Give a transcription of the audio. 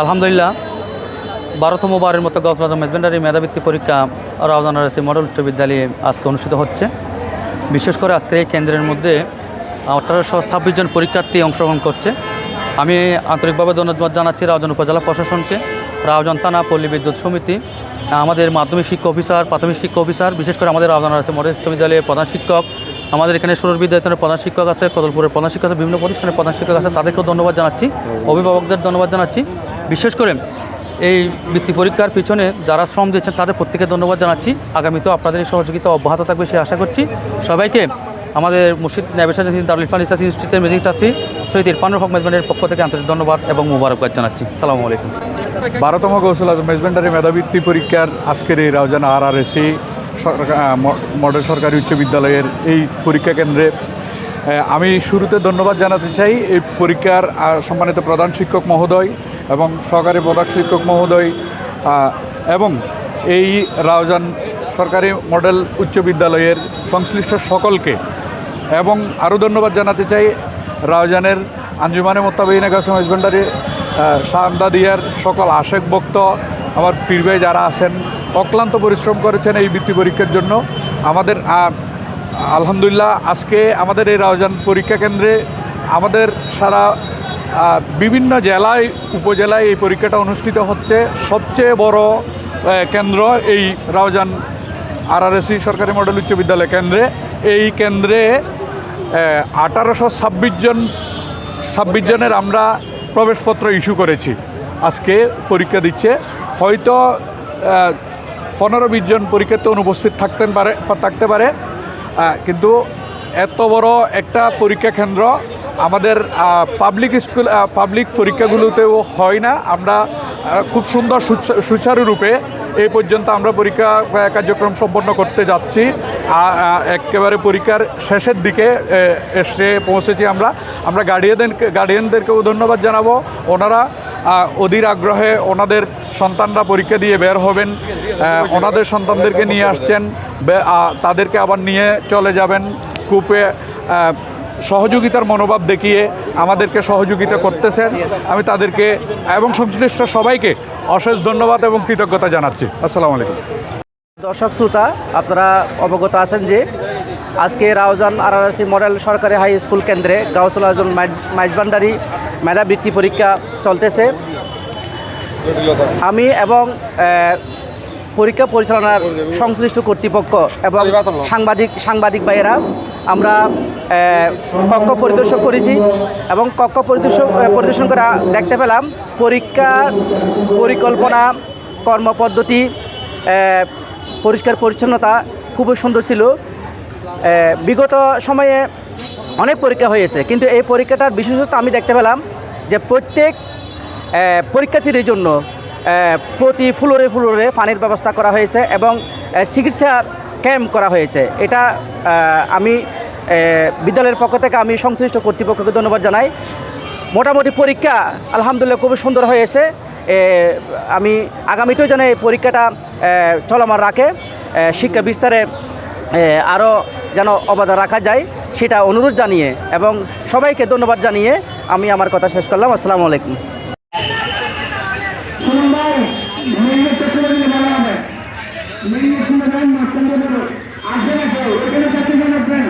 আলহামদুলিল্লাহ, বারোতম বারের মতো গজরাজা মেজবেন্ডারি মেধাবৃত্তি পরীক্ষা রাউজান আরসি মডেল উচ্চ বিদ্যালয়ে আজকে অনুষ্ঠিত হচ্ছে। বিশেষ করে আজকের এই কেন্দ্রের মধ্যে আঠারোশো ছাব্বিশ জন পরীক্ষার্থী অংশগ্রহণ করছে। আমি আন্তরিকভাবে ধন্যবাদ জানাচ্ছি রাউজান উপজেলা প্রশাসনকে। রাউজান থানা পল্লী বিদ্যুৎ সমিতি, আমাদের মাধ্যমিক শিক্ষা অফিসার, প্রাথমিক শিক্ষা অফিসার, বিশেষ করে আমাদের রাউজান আরসি মডেল উচ্চ বিদ্যালয়ের প্রধান শিক্ষক, আমাদের এখানে সুরজ বিদ্যায়তনের প্রধান শিক্ষক আছে, কদলপুরের প্রধান শিক্ষক আছে, বিভিন্ন প্রতিষ্ঠানের প্রধান শিক্ষক আছে, তাদেরকেও ধন্যবাদ জানাচ্ছি। অভিভাবকদের ধন্যবাদ জানাচ্ছি। বিশেষ করে এই বৃত্তি পরীক্ষার পিছনে যারা শ্রম দিচ্ছেন তাদের প্রত্যেকে ধন্যবাদ জানাচ্ছি। আগামীতেও আপনাদের সহযোগিতা অব্যাহত থাকবে সে আশা করছি। সবাইকে আমাদের মুর্শিদ নেবেশা দারুল ইরফান ইসলাম ইনস্টিটিউটের মেজিক ট্রাস্টি সৈয়দ ইরফানুর হক মেজবানের পক্ষ থেকে আন্তরিক ধন্যবাদ এবং মুবারকবাদ জানাচ্ছি। সালামু আলাইকুম। বারোতম কৌশল আজম মেজবেন্ডারি মেধাবৃত্তি পরীক্ষার আজকের এই Raozan R R AC model সরকারি উচ্চ বিদ্যালয়ের এই পরীক্ষা কেন্দ্রে। আমি শুরুতে ধন্যবাদ জানাতে চাই এই পরীক্ষার সম্মানিত প্রধান শিক্ষক মহোদয় এবং সহকারী প্রধান শিক্ষক মহোদয় এবং এই রাউজান সরকারি মডেল উচ্চ বিদ্যালয়ের সংশ্লিষ্ট সকলকে এবং আরও ধন্যবাদ জানাতে চাই রাউজানের আঞ্জুমানে মোত্তাবিন কাসম হাজবেন্ডারি শাহামদাদিয়ার সকল আশেক ভক্ত, আমার পীর ভাই যারা আছেন, অক্লান্ত পরিশ্রম করেছেন এই বৃত্তি পরীক্ষার জন্য। আমাদের আলহামদুলিল্লাহ আজকে আমাদের এই রাউজান পরীক্ষা কেন্দ্রে আমাদের সারা বিভিন্ন জেলায়, উপজেলায় এই পরীক্ষাটা অনুষ্ঠিত হচ্ছে। সবচেয়ে বড় কেন্দ্র এই রাউজান আরআরএসি সরকারি মডেল উচ্চ বিদ্যালয় কেন্দ্রে। এই কেন্দ্রে আঠারোশো ছাব্বিশ জন, ছাব্বিশ জনের আমরা প্রবেশপত্র ইস্যু করেছি। আজকে পরীক্ষা দিচ্ছে। হয়তো পনেরো বিশ জন পরীক্ষাতে অনুপস্থিত থাকতেন পারে, থাকতে পারে। কিন্তু এত বড় একটা পরীক্ষা কেন্দ্র আমাদের পাবলিক স্কুল পাবলিক পরীক্ষাগুলোতেও হয় না। আমরা খুব সুন্দর সুচারুরূপে এই পর্যন্ত আমরা পরীক্ষা কার্যক্রম সম্পন্ন করতে যাচ্ছি। একেবারে পরীক্ষার শেষের দিকে এসে পৌঁছেছি আমরা। আমরা গার্ডিয়ানদের গার্ডিয়ানদেরকেও ধন্যবাদ জানাব। ওনারা অধীর আগ্রহে ওনাদের সন্তানরা পরীক্ষা দিয়ে বের হবেন। ওনাদের সন্তানদেরকে নিয়ে আসছেন। তাদেরকে আবার নিয়ে চলে যাবেন। কূপে সহযোগিতার মনোভাব দেখিয়ে আমাদেরকে সহযোগিতা করতেছেন। আমি তাদেরকে এবং সংশ্লিষ্ট সবাইকে অশেষ ধন্যবাদ এবং কৃতজ্ঞতা জানাচ্ছি। আসসালামু আলাইকুম। দর্শক, শ্রোতা, আপনারা অবগত আছেন যে আজকে রাউজান আরআরসি মডেল সরকারি হাই স্কুল কেন্দ্রে গাউসুল আজম মাইজবান্ডারি মেধাবৃত্তি পরীক্ষা চলতেছে। আমি এবং পরীক্ষা পরিচালনার সংশ্লিষ্ট কর্তৃপক্ষ এবং সাংবাদিক সাংবাদিক ভাইয়েরা আমরা কক্ষ পরিদর্শন করেছি এবং কক্ষ পরিদর্শন পরিদর্শন করা দেখতে পেলাম পরীক্ষা পরিকল্পনা কর্মপদ্ধতি পরিষ্কার পরিচ্ছন্নতা খুবই সুন্দর ছিল। বিগত সময়ে অনেক পরীক্ষা হয়েছে কিন্তু এই পরীক্ষাটার বিশেষত্ব আমি দেখতে পেলাম যে প্রত্যেক পরীক্ষার্থীদের জন্য প্রতি ফ্লোরে ফ্লোরে পানির ব্যবস্থা করা হয়েছে এবং চিকিৎসার ক্যাম্প করা হয়েছে। এটা আমি বিদ্যালয়ের পক্ষ থেকে আমি সংশ্লিষ্ট কর্তৃপক্ষকে ধন্যবাদ জানাই। মোটামুটি পরীক্ষা আলহামদুলিল্লাহ খুবই সুন্দর হয়েছে। আমি আগামীতেও যেন এই পরীক্ষাটা চলমান রাখে। শিক্ষা বিস্তারে আরও যেন অবদান রাখা যায়, সেটা অনুরোধ জানিয়ে এবং সবাইকে ধন্যবাদ জানিয়ে আমি আমার কথা শেষ করলাম। আসসালামু আলাইকুম। মেইন এখানে যান মাঝখান দিয়ে বেরো আসবে না কেউ এখানে চাকরি কেন উঠবেন